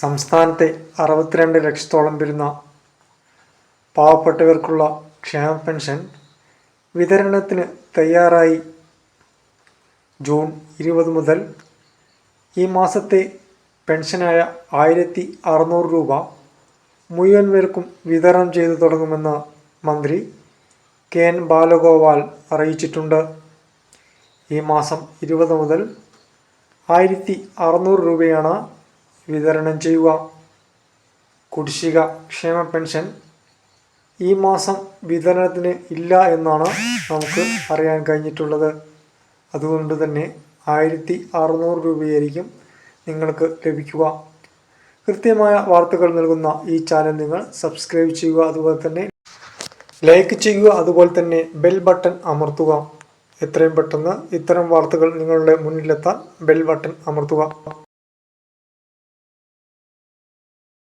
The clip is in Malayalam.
സംസ്ഥാനത്തെ അറുപത്തിരണ്ട് ലക്ഷത്തോളം വരുന്ന പാവപ്പെട്ടവർക്കുള്ള ക്ഷേമ പെൻഷൻ വിതരണത്തിന് തയ്യാറായി ജൂൺ ഇരുപത് മുതൽ ഈ മാസത്തെ പെൻഷനായ ആയിരത്തി അറുന്നൂറ് രൂപ മുഴുവൻ പേർക്കും വിതരണം ചെയ്തു തുടങ്ങുമെന്ന് മന്ത്രി കെ എൻ ബാലഗോപാൽ അറിയിച്ചിട്ടുണ്ട്. ഈ മാസം ഇരുപത് മുതൽ ആയിരത്തി അറുന്നൂറ് രൂപയാണ് വിതരണം ചെയ്യുക. കുടിശ്ശിക ക്ഷേമ പെൻഷൻ ഈ മാസം വിതരണത്തിന് ഇല്ല എന്നാണ് നമുക്ക് അറിയാൻ കഴിഞ്ഞിട്ടുള്ളത്. അതുകൊണ്ട് തന്നെ ആയിരത്തി അറുന്നൂറ് രൂപയായിരിക്കും നിങ്ങൾക്ക് ലഭിക്കുക. കൃത്യമായ വാർത്തകൾ നൽകുന്ന ഈ ചാനൽ നിങ്ങൾ സബ്സ്ക്രൈബ് ചെയ്യുക. അതുപോലെ തന്നെ ലൈക്ക് ചെയ്യുക. അതുപോലെ തന്നെ ബെൽ ബട്ടൺ അമർത്തുക. എത്രയും പെട്ടെന്ന് ഇത്തരം വാർത്തകൾ നിങ്ങളുടെ മുന്നിലെത്താൻ ബെൽ ബട്ടൺ അമർത്തുക.